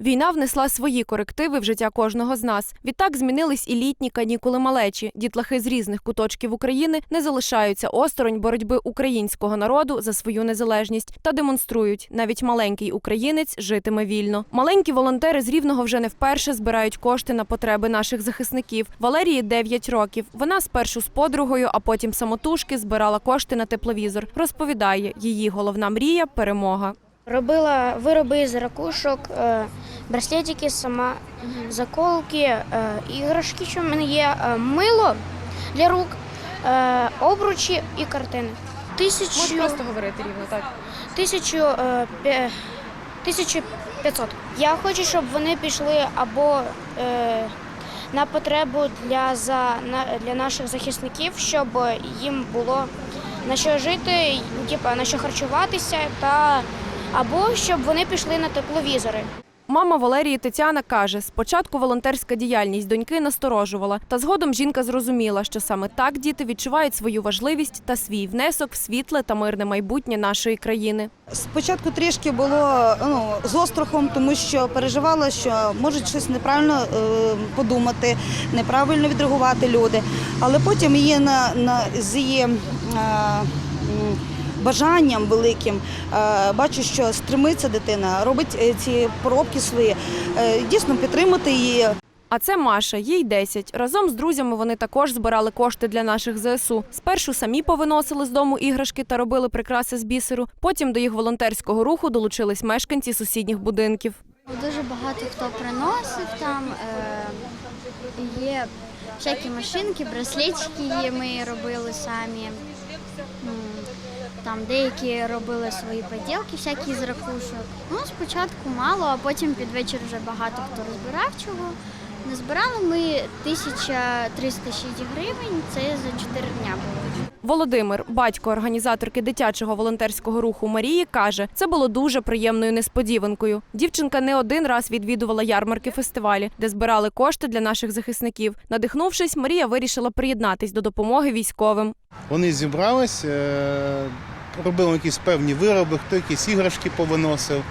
Війна внесла свої корективи в життя кожного з нас. Відтак змінились і літні канікули малечі. Дітлахи з різних куточків України не залишаються осторонь боротьби українського народу за свою незалежність та демонструють, навіть маленький українець житиме вільно. Маленькі волонтери з рівного вже не вперше збирають кошти на потреби наших захисників. Валерії 9 років. Вона спершу з подругою, а потім самотужки збирала кошти на тепловізор. Розповідає, її головна мрія перемога. Робила вироби з ракушок, е, браслетики сама, заколки, е, іграшки, що в мене є, е, мило для рук, обручі і картини. Тисячу, просто говорити рівно так. тисячу, тисячу п'ятсот. Я хочу, щоб вони пішли або е, на потребу для, за, на, для наших захисників, щоб їм було на що жити, на що харчуватися, та або щоб вони пішли на тепловізори. Мама Валерії Тетяна каже, спочатку волонтерська діяльність доньки насторожувала, та згодом жінка зрозуміла, що саме так діти відчувають свою важливість та свій внесок в світле та мирне майбутнє нашої країни. Спочатку трішки було ну, з острахом, тому що переживала, що можуть щось неправильно е, подумати, неправильно відреагувати люди. Але потім її на, на з її е, бажанням великим е, бачу, що стремиться дитина, робить е, ці поробки свої, е, дійсно підтримати її. А це Маша, їй 10. Разом з друзями вони також збирали кошти для наших ЗСУ. Спершу самі повиносили з дому іграшки та робили прикраси з бісеру. Потім до їх волонтерського руху долучились мешканці сусідніх будинків. Дуже багато хто приносив там. Є всякі машинки, браслетики є, ми робили самі. Там деякі робили свої поділки, всякі з ракушок. Ну, спочатку мало, а потім під вечір вже багато хто розбирав чого. Назбирали ми 1306 гривень, це за 4 дня було. Володимир, батько організаторки дитячого волонтерського руху Марії, каже, це було дуже приємною несподіванкою. Дівчинка не один раз відвідувала ярмарки фестивалі, де збирали кошти для наших захисників. Надихнувшись, Марія вирішила приєднатись до допомоги військовим. Вони зібрались, робили якісь певні вироби, хто якісь іграшки повиносив.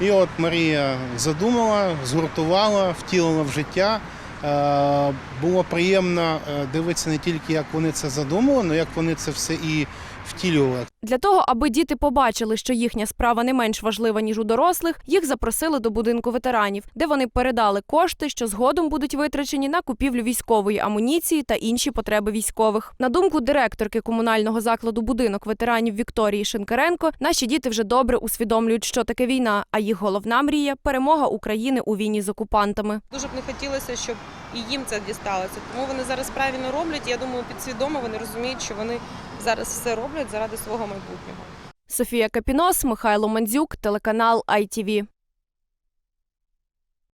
І от Марія задумала, згуртувала, втілила в життя. Е, Було приємно е, дивитися не тільки, як вони це задумали, але як вони це все і втілювали. Для того, аби діти побачили, що їхня справа не менш важлива ніж у дорослих, їх запросили до будинку ветеранів, де вони передали кошти, що згодом будуть витрачені на купівлю військової амуніції та інші потреби військових. На думку директорки комунального закладу будинок ветеранів Вікторії Шинкаренко, наші діти вже добре усвідомлюють, що таке війна, а їх головна мрія перемога України у війні з окупантами. Дуже б не хотілося, щоб і їм це дісталося. Тому вони зараз правильно роблять. Я думаю, підсвідомо вони розуміють, що вони зараз все роблять заради свого майбутнього. Софія Капінос, Михайло Мандзюк, телеканал ITV.